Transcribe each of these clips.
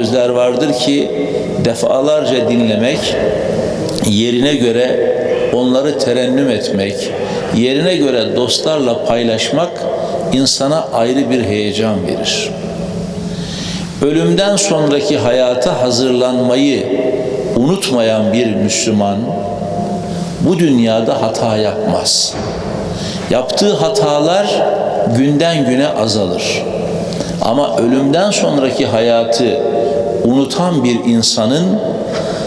sözler vardır ki defalarca dinlemek, yerine göre onları terennüm etmek, yerine göre dostlarla paylaşmak insana ayrı bir heyecan verir. Ölümden sonraki hayata hazırlanmayı unutmayan bir Müslüman bu dünyada hata yapmaz. Yaptığı hatalar günden güne azalır. Ama ölümden sonraki hayatı unutan bir insanın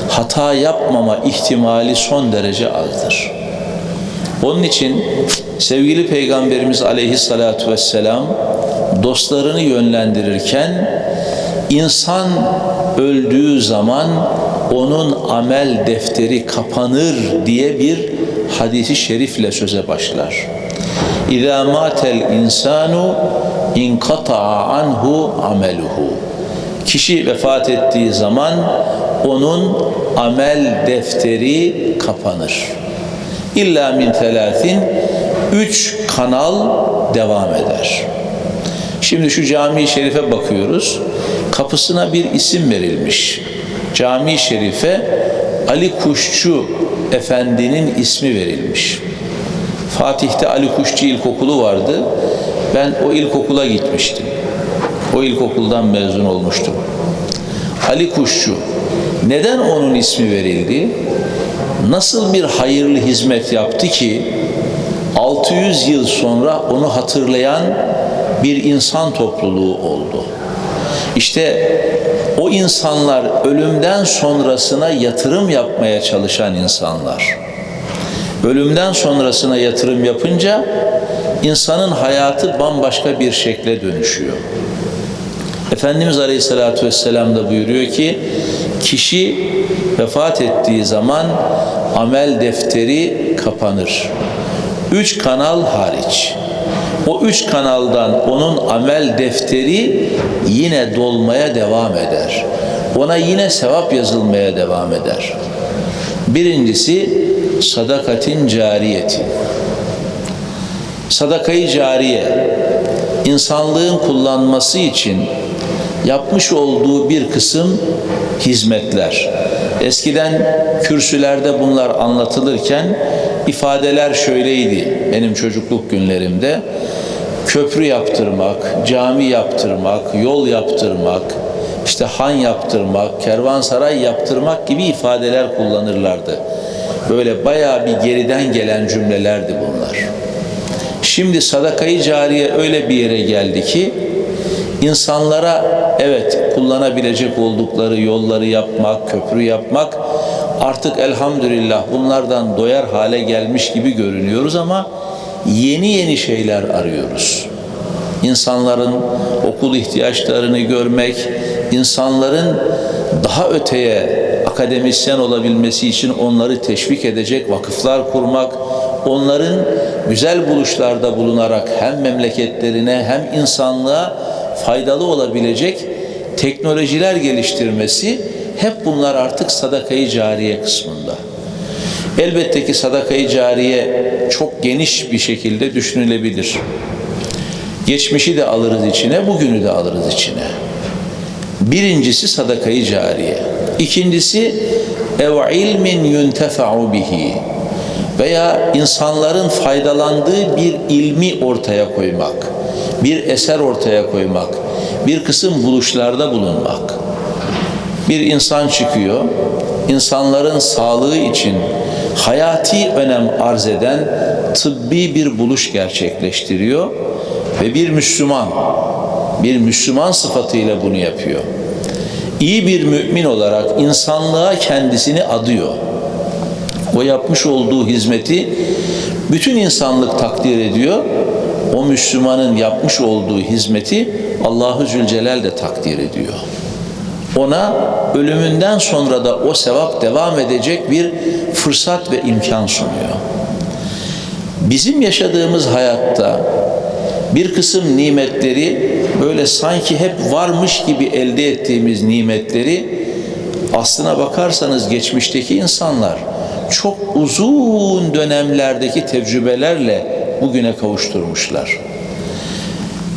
hata yapmama ihtimali son derece azdır. Onun için sevgili Peygamberimiz aleyhissalatu vesselam dostlarını yönlendirirken insan öldüğü zaman onun amel defteri kapanır diye bir hadisi şerifle söze başlar. İzâ mâtel insanu inkata'a anhu ameluhu. Kişi vefat ettiği zaman onun amel defteri kapanır. İlla min telâthin üç kanal devam eder. Şimdi şu cami-i şerife bakıyoruz. Kapısına bir isim verilmiş. Cami-i şerife Ali Kuşçu Efendi'nin ismi verilmiş. Fatih'te Ali Kuşçu İlkokulu vardı. Ben o ilkokula gitmiştim. O ilkokuldan mezun olmuştum. Ali Kuşçu. Neden onun ismi verildi? Nasıl bir hayırlı hizmet yaptı ki 600 yıl sonra onu hatırlayan bir insan topluluğu oldu. İşte o insanlar ölümden sonrasına yatırım yapmaya çalışan insanlar. Ölümden sonrasına yatırım yapınca insanın hayatı bambaşka bir şekle dönüşüyor. Efendimiz Aleyhisselatü Vesselam da buyuruyor ki kişi vefat ettiği zaman amel defteri kapanır. Üç kanal hariç. O üç kanaldan onun amel defteri yine dolmaya devam eder. Ona yine sevap yazılmaya devam eder. Birincisi sadakatin cariyeti. Sadakayı cariye insanlığın kullanması için yapmış olduğu bir kısım hizmetler. Eskiden kürsülerde bunlar anlatılırken ifadeler şöyleydi benim çocukluk günlerimde. Köprü yaptırmak, cami yaptırmak, yol yaptırmak, işte han yaptırmak, kervansaray yaptırmak gibi ifadeler kullanırlardı. Böyle bayağı bir geriden gelen cümlelerdi bunlar. Şimdi sadakayı cariye öyle bir yere geldi ki insanlara evet kullanabilecek oldukları yolları yapmak, köprü yapmak artık elhamdülillah bunlardan doyar hale gelmiş gibi görünüyoruz ama yeni yeni şeyler arıyoruz. İnsanların okul ihtiyaçlarını görmek, insanların daha öteye akademisyen olabilmesi için onları teşvik edecek vakıflar kurmak, onların güzel buluşlarda bulunarak hem memleketlerine hem insanlığa faydalı olabilecek teknolojiler geliştirmesi hep bunlar artık sadakayı cariye kısmında. Elbette ki sadakayı cariye çok geniş bir şekilde düşünülebilir. Geçmişi de alırız içine, bugünü de alırız içine. Birincisi sadakayı cariye. İkincisi ev ilmin yuntefa'u bihi veya insanların faydalandığı bir ilmi ortaya koymak, bir eser ortaya koymak, bir kısım buluşlarda bulunmak. Bir insan çıkıyor, insanların sağlığı için hayati önem arz eden tıbbi bir buluş gerçekleştiriyor ve bir Müslüman, bir Müslüman sıfatıyla bunu yapıyor. İyi bir mümin olarak insanlığa kendisini adıyor. O yapmış olduğu hizmeti bütün insanlık takdir ediyor. O Müslümanın yapmış olduğu hizmeti Allahu Zülcelal de takdir ediyor. Ona ölümünden sonra da o sevap devam edecek bir fırsat ve imkan sunuyor. Bizim yaşadığımız hayatta bir kısım nimetleri böyle sanki hep varmış gibi elde ettiğimiz nimetleri aslına bakarsanız geçmişteki insanlar çok uzun dönemlerdeki tecrübelerle bugüne kavuşturmuşlar.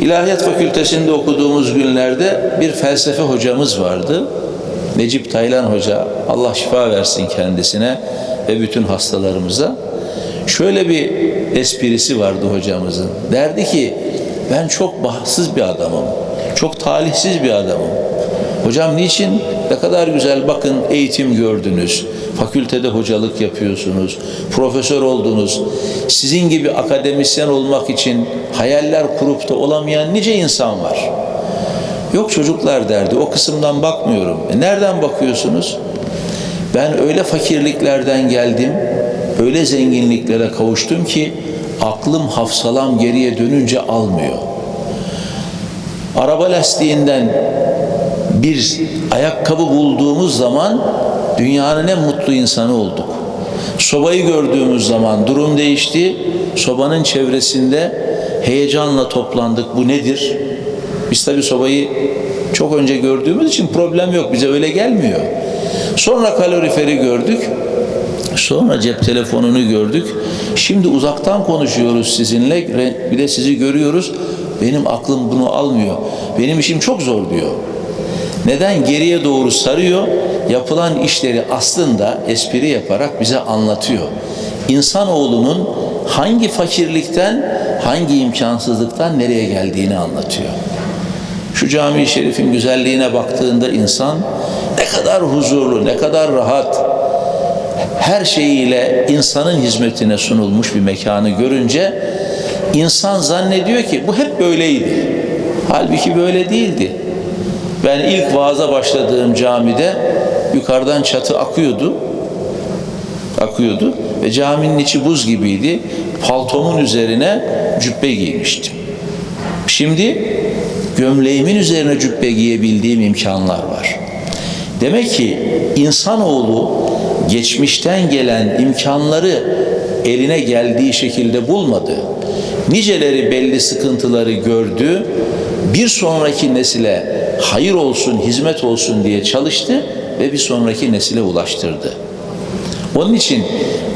İlahiyat Fakültesinde okuduğumuz günlerde bir felsefe hocamız vardı. Necip Taylan Hoca, Allah şifa versin kendisine ve bütün hastalarımıza. Şöyle bir esprisi vardı hocamızın. Derdi ki, ben çok bahtsız bir adamım, çok talihsiz bir adamım. Hocam niçin? Ne kadar güzel bakın eğitim gördünüz. Fakültede hocalık yapıyorsunuz. Profesör oldunuz. Sizin gibi akademisyen olmak için hayaller kurup da olamayan nice insan var. Yok çocuklar derdi. O kısımdan bakmıyorum. E nereden bakıyorsunuz? Ben öyle fakirliklerden geldim, öyle zenginliklere kavuştum ki aklım hafsalam geriye dönünce almıyor. Araba lastiğinden bir ayakkabı bulduğumuz zaman dünyanın en mutlu insanı olduk. Sobayı gördüğümüz zaman durum değişti. Sobanın çevresinde heyecanla toplandık. Bu nedir? Biz tabi sobayı çok önce gördüğümüz için problem yok. Bize öyle gelmiyor. Sonra kaloriferi gördük. Sonra cep telefonunu gördük. Şimdi uzaktan konuşuyoruz sizinle. Bir de sizi görüyoruz. Benim aklım bunu almıyor. Benim işim çok zor diyor. Neden geriye doğru sarıyor? Yapılan işleri aslında espri yaparak bize anlatıyor. İnsanoğlunun hangi fakirlikten, hangi imkansızlıktan nereye geldiğini anlatıyor. Şu cami-i şerifin güzelliğine baktığında insan ne kadar huzurlu, ne kadar rahat, her şeyiyle insanın hizmetine sunulmuş bir mekanı görünce insan zannediyor ki bu hep böyleydi. Halbuki böyle değildi. Ben ilk vaaza başladığım camide yukarıdan çatı akıyordu. Akıyordu ve caminin içi buz gibiydi. Paltomun üzerine cübbe giymiştim. Şimdi gömleğimin üzerine cübbe giyebildiğim imkanlar var. Demek ki insanoğlu geçmişten gelen imkanları eline geldiği şekilde bulmadı. Niceleri belli sıkıntıları gördü. Bir sonraki nesile hayır olsun, hizmet olsun diye çalıştı ve bir sonraki nesile ulaştırdı. Onun için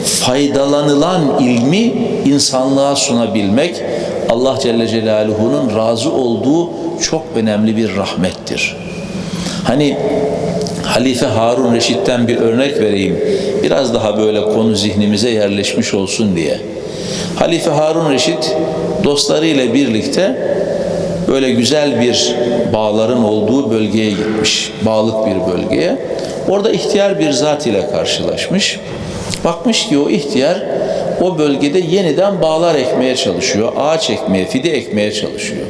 faydalanılan ilmi insanlığa sunabilmek Allah Celle Celaluhu'nun razı olduğu çok önemli bir rahmettir. Hani Halife Harun Reşit'ten bir örnek vereyim. Biraz daha böyle konu zihnimize yerleşmiş olsun diye. Halife Harun Reşit dostlarıyla birlikte böyle güzel bir bağların olduğu bölgeye gitmiş. Bağlık bir bölgeye. Orada ihtiyar bir zat ile karşılaşmış. Bakmış ki o ihtiyar o bölgede yeniden bağlar ekmeye çalışıyor. Ağaç ekmeye, fide ekmeye çalışıyor.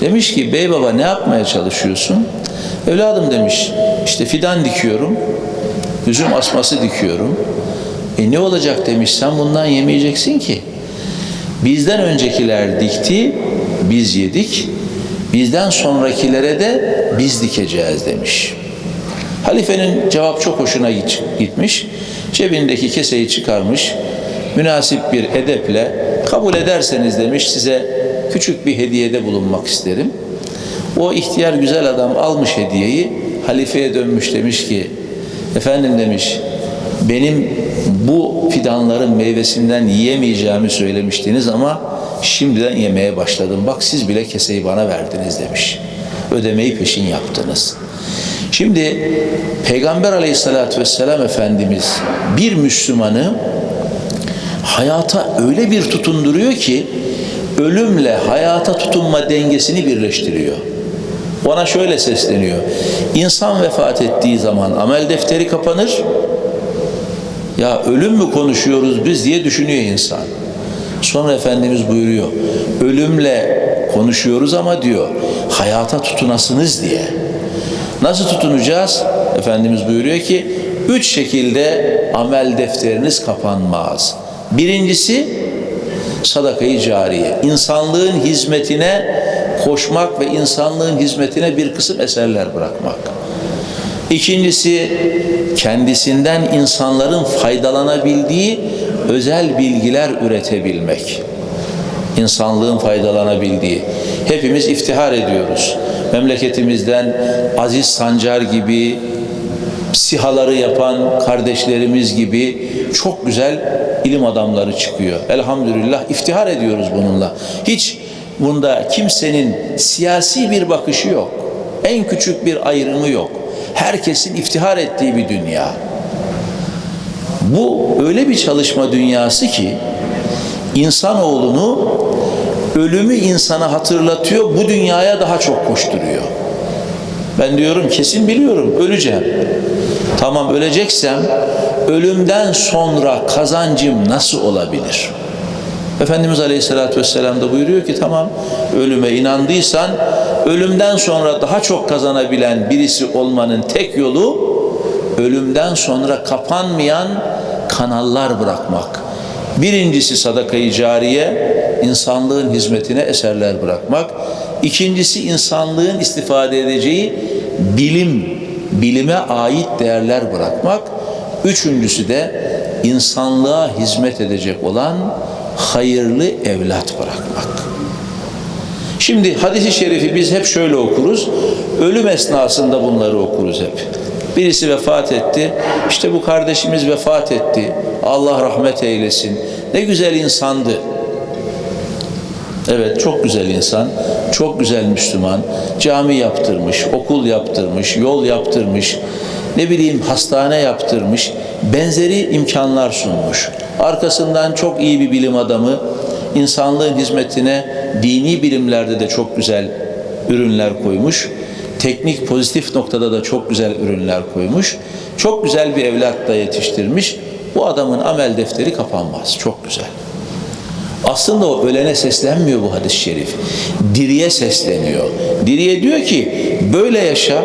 Demiş ki bey baba ne yapmaya çalışıyorsun? Evladım demiş işte fidan dikiyorum. Üzüm asması dikiyorum. E ne olacak demiş sen bundan yemeyeceksin ki. Bizden öncekiler dikti, biz yedik. Bizden sonrakilere de biz dikeceğiz demiş. Halifenin cevap çok hoşuna gitmiş. Cebindeki keseyi çıkarmış. Münasip bir edeple kabul ederseniz demiş size küçük bir hediyede bulunmak isterim. O ihtiyar güzel adam almış hediyeyi halifeye dönmüş demiş ki efendim demiş benim bu fidanların meyvesinden yiyemeyeceğimi söylemiştiniz ama şimdiden yemeye başladım. Bak siz bile keseyi bana verdiniz demiş. Ödemeyi peşin yaptınız. Şimdi Peygamber aleyhissalatü vesselam Efendimiz bir Müslümanı hayata öyle bir tutunduruyor ki ölümle hayata tutunma dengesini birleştiriyor. Ona şöyle sesleniyor. İnsan vefat ettiği zaman amel defteri kapanır. Ya ölüm mü konuşuyoruz biz diye düşünüyor insan. Sonra Efendimiz buyuruyor. Ölümle konuşuyoruz ama diyor hayata tutunasınız diye. Nasıl tutunacağız? Efendimiz buyuruyor ki üç şekilde amel defteriniz kapanmaz. Birincisi sadakayı cariye. İnsanlığın hizmetine koşmak ve insanlığın hizmetine bir kısım eserler bırakmak. İkincisi kendisinden insanların faydalanabildiği özel bilgiler üretebilmek. İnsanlığın faydalanabildiği. Hepimiz iftihar ediyoruz. Memleketimizden Aziz Sancar gibi, sihaları yapan kardeşlerimiz gibi çok güzel ilim adamları çıkıyor. Elhamdülillah iftihar ediyoruz bununla. Hiç Bunda kimsenin siyasi bir bakışı yok. En küçük bir ayrımı yok. Herkesin iftihar ettiği bir dünya. Bu öyle bir çalışma dünyası ki insanoğlunu ölümü insana hatırlatıyor, bu dünyaya daha çok koşturuyor. Ben diyorum kesin biliyorum öleceğim. Tamam öleceksem ölümden sonra kazancım nasıl olabilir? Efendimiz Aleyhisselatü Vesselam da buyuruyor ki tamam ölüme inandıysan ölümden sonra daha çok kazanabilen birisi olmanın tek yolu ölümden sonra kapanmayan kanallar bırakmak. Birincisi sadakayı cariye, insanlığın hizmetine eserler bırakmak. İkincisi insanlığın istifade edeceği bilim, bilime ait değerler bırakmak. Üçüncüsü de insanlığa hizmet edecek olan hayırlı evlat bırakmak. Şimdi hadisi şerifi biz hep şöyle okuruz. Ölüm esnasında bunları okuruz hep. Birisi vefat etti. İşte bu kardeşimiz vefat etti. Allah rahmet eylesin. Ne güzel insandı. Evet çok güzel insan, çok güzel Müslüman. Cami yaptırmış, okul yaptırmış, yol yaptırmış, ne bileyim hastane yaptırmış, benzeri imkanlar sunmuş. Arkasından çok iyi bir bilim adamı, insanlığın hizmetine dini bilimlerde de çok güzel ürünler koymuş. Teknik pozitif noktada da çok güzel ürünler koymuş. Çok güzel bir evlat da yetiştirmiş. Bu adamın amel defteri kapanmaz. Çok güzel. Aslında o ölene seslenmiyor bu hadis-i şerif. Diriye sesleniyor. Diriye diyor ki böyle yaşa.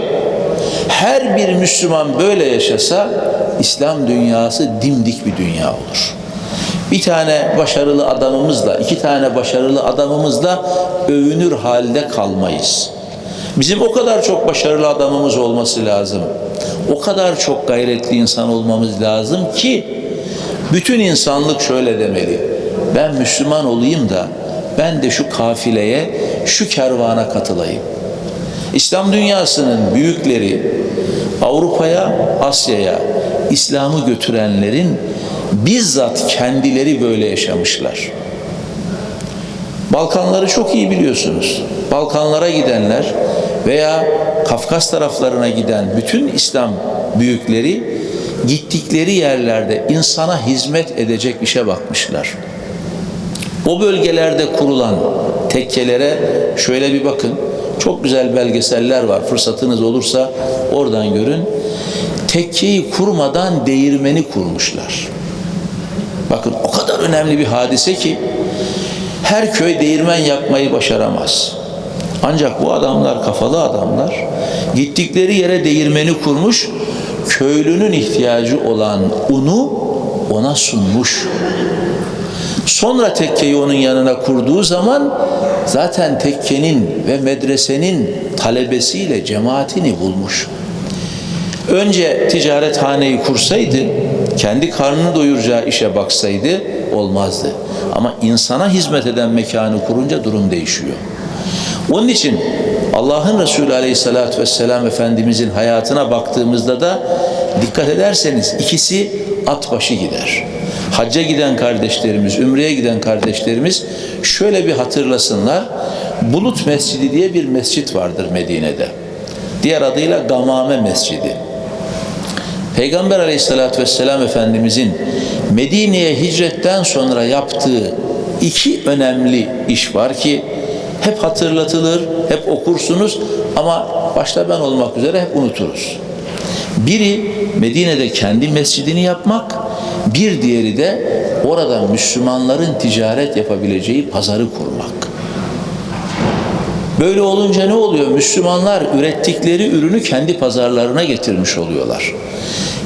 Her bir Müslüman böyle yaşasa İslam dünyası dimdik bir dünya olur. Bir tane başarılı adamımızla, iki tane başarılı adamımızla övünür halde kalmayız. Bizim o kadar çok başarılı adamımız olması lazım. O kadar çok gayretli insan olmamız lazım ki bütün insanlık şöyle demeli. Ben Müslüman olayım da ben de şu kafileye, şu kervana katılayım. İslam dünyasının büyükleri Avrupa'ya, Asya'ya İslam'ı götürenlerin bizzat kendileri böyle yaşamışlar. Balkanları çok iyi biliyorsunuz. Balkanlara gidenler veya Kafkas taraflarına giden bütün İslam büyükleri gittikleri yerlerde insana hizmet edecek işe bakmışlar. O bölgelerde kurulan tekkelere şöyle bir bakın. Çok güzel belgeseller var. Fırsatınız olursa oradan görün. Tekkeyi kurmadan değirmeni kurmuşlar. Bakın o kadar önemli bir hadise ki her köy değirmen yapmayı başaramaz. Ancak bu adamlar kafalı adamlar gittikleri yere değirmeni kurmuş, köylünün ihtiyacı olan unu ona sunmuş. Sonra tekkeyi onun yanına kurduğu zaman zaten tekkenin ve medresenin talebesiyle cemaatini bulmuş. Önce ticarethaneyi kursaydı, kendi karnını doyuracağı işe baksaydı olmazdı. Ama insana hizmet eden mekanı kurunca durum değişiyor. Onun için Allah'ın Resulü Aleyhisselatü Vesselam Efendimizin hayatına baktığımızda da dikkat ederseniz ikisi at başı gider. Hacca giden kardeşlerimiz, Ümre'ye giden kardeşlerimiz şöyle bir hatırlasınlar. Bulut Mescidi diye bir mescit vardır Medine'de. Diğer adıyla Gamame Mescidi. Peygamber Aleyhisselatü Vesselam Efendimizin Medine'ye hicretten sonra yaptığı iki önemli iş var ki hep hatırlatılır, hep okursunuz ama başta ben olmak üzere hep unuturuz. Biri Medine'de kendi mescidini yapmak, bir diğeri de orada Müslümanların ticaret yapabileceği pazarı kurmak. Böyle olunca ne oluyor? Müslümanlar ürettikleri ürünü kendi pazarlarına getirmiş oluyorlar.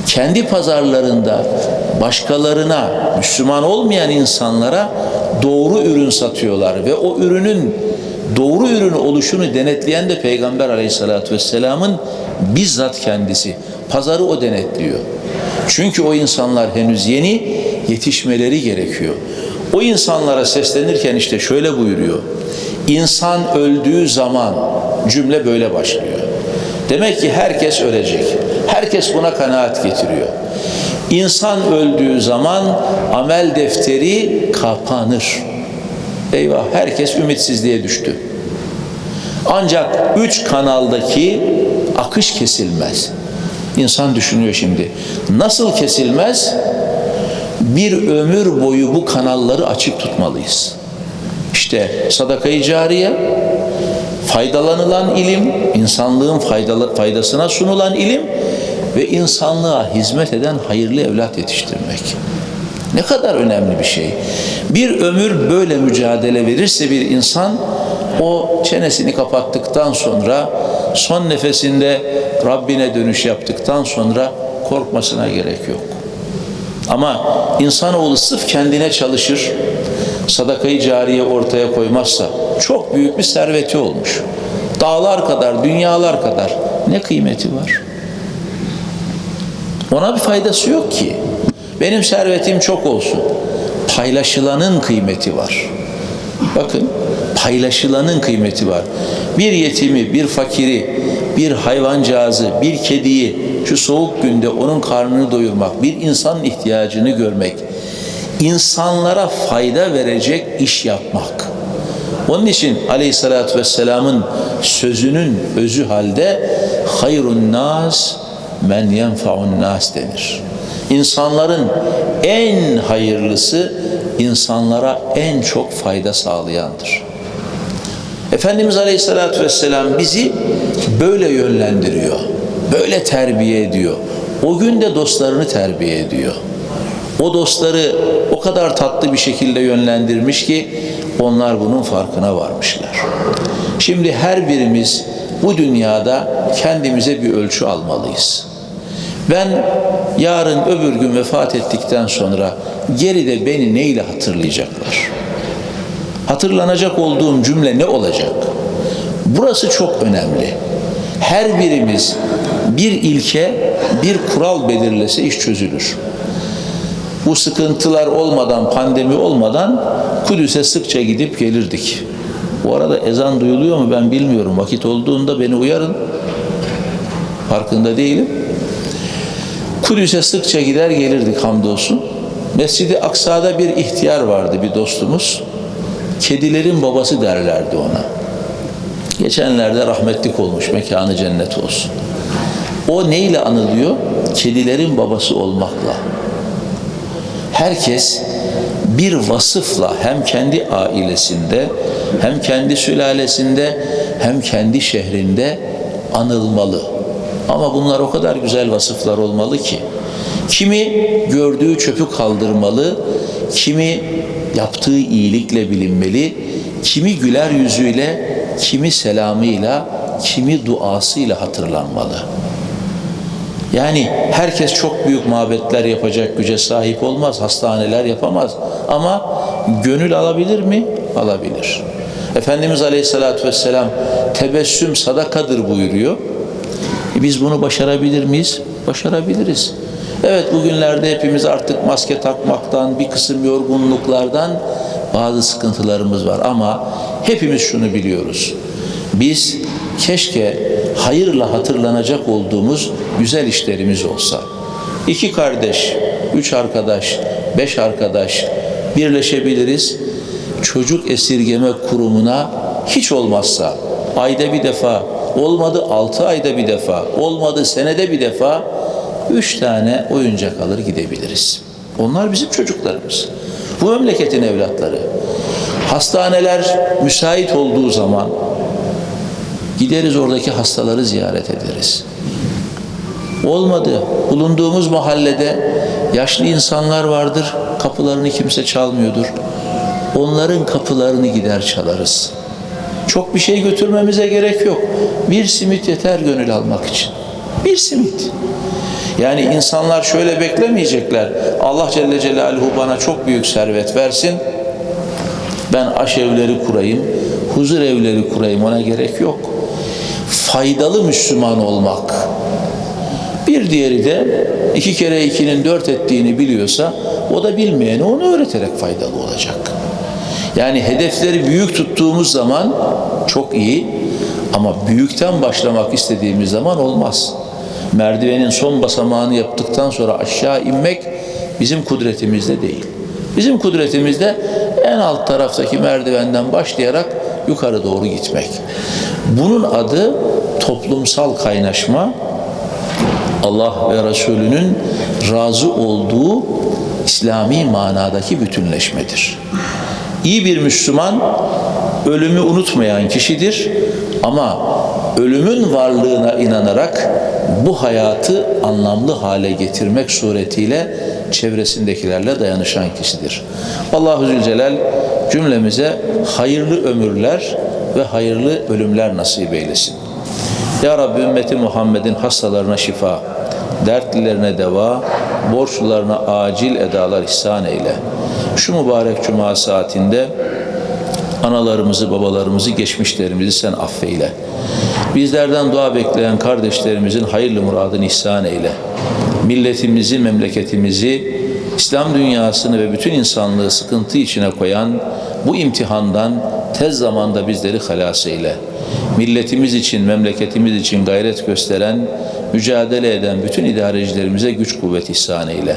Kendi pazarlarında başkalarına, Müslüman olmayan insanlara doğru ürün satıyorlar ve o ürünün doğru ürün oluşunu denetleyen de Peygamber Aleyhisselatü Vesselam'ın bizzat kendisi. Pazarı o denetliyor. Çünkü o insanlar henüz yeni yetişmeleri gerekiyor. O insanlara seslenirken işte şöyle buyuruyor. İnsan öldüğü zaman cümle böyle başlıyor. Demek ki herkes ölecek. Herkes buna kanaat getiriyor. İnsan öldüğü zaman amel defteri kapanır. Eyvah herkes ümitsizliğe düştü. Ancak üç kanaldaki akış kesilmez. İnsan düşünüyor şimdi. Nasıl kesilmez? Bir ömür boyu bu kanalları açık tutmalıyız. İşte sadakayı cariye, faydalanılan ilim, insanlığın faydasına sunulan ilim ve insanlığa hizmet eden hayırlı evlat yetiştirmek. Ne kadar önemli bir şey. Bir ömür böyle mücadele verirse bir insan o çenesini kapattıktan sonra son nefesinde Rabbine dönüş yaptıktan sonra korkmasına gerek yok. Ama insanoğlu sırf kendine çalışır, sadakayı cariye ortaya koymazsa çok büyük bir serveti olmuş. Dağlar kadar, dünyalar kadar ne kıymeti var? Ona bir faydası yok ki. Benim servetim çok olsun. Paylaşılanın kıymeti var. Bakın paylaşılanın kıymeti var. Bir yetimi, bir fakiri, bir hayvancağızı, bir kediyi şu soğuk günde onun karnını doyurmak, bir insanın ihtiyacını görmek, insanlara fayda verecek iş yapmak. Onun için Aleyhisselatü Vesselam'ın sözünün özü halde hayrun nas men yenfaun nas denir. İnsanların en hayırlısı insanlara en çok fayda sağlayandır. Efendimiz Aleyhisselatü Vesselam bizi böyle yönlendiriyor. Böyle terbiye ediyor. O gün de dostlarını terbiye ediyor. O dostları o kadar tatlı bir şekilde yönlendirmiş ki onlar bunun farkına varmışlar. Şimdi her birimiz bu dünyada kendimize bir ölçü almalıyız. Ben yarın öbür gün vefat ettikten sonra geride beni neyle hatırlayacaklar? Hatırlanacak olduğum cümle ne olacak? Burası çok önemli. Her birimiz bir ilke, bir kural belirlese iş çözülür. Bu sıkıntılar olmadan, pandemi olmadan Kudüs'e sıkça gidip gelirdik. Bu arada ezan duyuluyor mu ben bilmiyorum. Vakit olduğunda beni uyarın. Farkında değilim. Kudüs'e sıkça gider gelirdik hamdolsun. Mescid-i Aksa'da bir ihtiyar vardı bir dostumuz. Kedilerin babası derlerdi ona. Geçenlerde rahmetlik olmuş, mekanı cennet olsun. O neyle anılıyor? Kedilerin babası olmakla. Herkes bir vasıfla hem kendi ailesinde, hem kendi sülalesinde, hem kendi şehrinde anılmalı. Ama bunlar o kadar güzel vasıflar olmalı ki. Kimi gördüğü çöpü kaldırmalı, kimi yaptığı iyilikle bilinmeli, kimi güler yüzüyle, kimi selamıyla, kimi duasıyla hatırlanmalı. Yani herkes çok büyük mabetler yapacak güce sahip olmaz, hastaneler yapamaz. Ama gönül alabilir mi? Alabilir. Efendimiz Aleyhisselatü Vesselam tebessüm sadakadır buyuruyor. Biz bunu başarabilir miyiz? Başarabiliriz. Evet bugünlerde hepimiz artık maske takmaktan, bir kısım yorgunluklardan bazı sıkıntılarımız var ama hepimiz şunu biliyoruz. Biz keşke hayırla hatırlanacak olduğumuz güzel işlerimiz olsa. İki kardeş, üç arkadaş, beş arkadaş birleşebiliriz. Çocuk esirgeme kurumuna hiç olmazsa ayda bir defa, olmadı altı ayda bir defa, olmadı senede bir defa üç tane oyuncak alır gidebiliriz. Onlar bizim çocuklarımız. Bu memleketin evlatları. Hastaneler müsait olduğu zaman gideriz oradaki hastaları ziyaret ederiz. Olmadı. Bulunduğumuz mahallede yaşlı insanlar vardır. Kapılarını kimse çalmıyordur. Onların kapılarını gider çalarız. Çok bir şey götürmemize gerek yok. Bir simit yeter gönül almak için. Bir simit. Yani insanlar şöyle beklemeyecekler. Allah Celle Celaluhu bana çok büyük servet versin. Ben aş evleri kurayım, huzur evleri kurayım ona gerek yok. Faydalı Müslüman olmak. Bir diğeri de iki kere ikinin dört ettiğini biliyorsa o da bilmeyene onu öğreterek faydalı olacak. Yani hedefleri büyük tuttuğumuz zaman çok iyi ama büyükten başlamak istediğimiz zaman olmaz. Merdivenin son basamağını yaptıktan sonra aşağı inmek bizim kudretimizde değil. Bizim kudretimizde en alt taraftaki merdivenden başlayarak yukarı doğru gitmek. Bunun adı toplumsal kaynaşma, Allah ve Resulünün razı olduğu İslami manadaki bütünleşmedir. İyi bir Müslüman ölümü unutmayan kişidir ama ölümün varlığına inanarak bu hayatı anlamlı hale getirmek suretiyle çevresindekilerle dayanışan kişidir. Allahu Zülcelal cümlemize hayırlı ömürler ve hayırlı ölümler nasip eylesin. Ya Rabbi ümmeti Muhammed'in hastalarına şifa, dertlilerine deva, borçlularına acil edalar ihsan eyle. Şu mübarek cuma saatinde analarımızı, babalarımızı, geçmişlerimizi sen affeyle. Bizlerden dua bekleyen kardeşlerimizin hayırlı muradını ihsan eyle. Milletimizi, memleketimizi, İslam dünyasını ve bütün insanlığı sıkıntı içine koyan bu imtihandan tez zamanda bizleri halas eyle. Milletimiz için, memleketimiz için gayret gösteren, mücadele eden bütün idarecilerimize güç kuvvet ihsan eyle.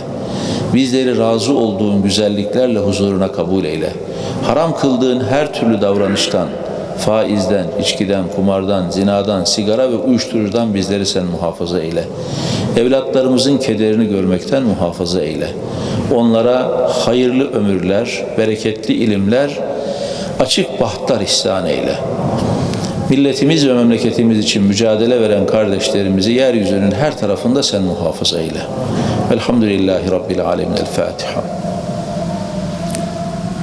Bizleri razı olduğun güzelliklerle huzuruna kabul eyle. Haram kıldığın her türlü davranıştan, faizden, içkiden, kumardan, zinadan, sigara ve uyuşturucudan bizleri sen muhafaza eyle. Evlatlarımızın kederini görmekten muhafaza eyle. Onlara hayırlı ömürler, bereketli ilimler, açık bahtlar ihsan eyle. Milletimiz ve memleketimiz için mücadele veren kardeşlerimizi yeryüzünün her tarafında sen muhafaza eyle. Velhamdülillahi Rabbil Alemin. El Fatiha.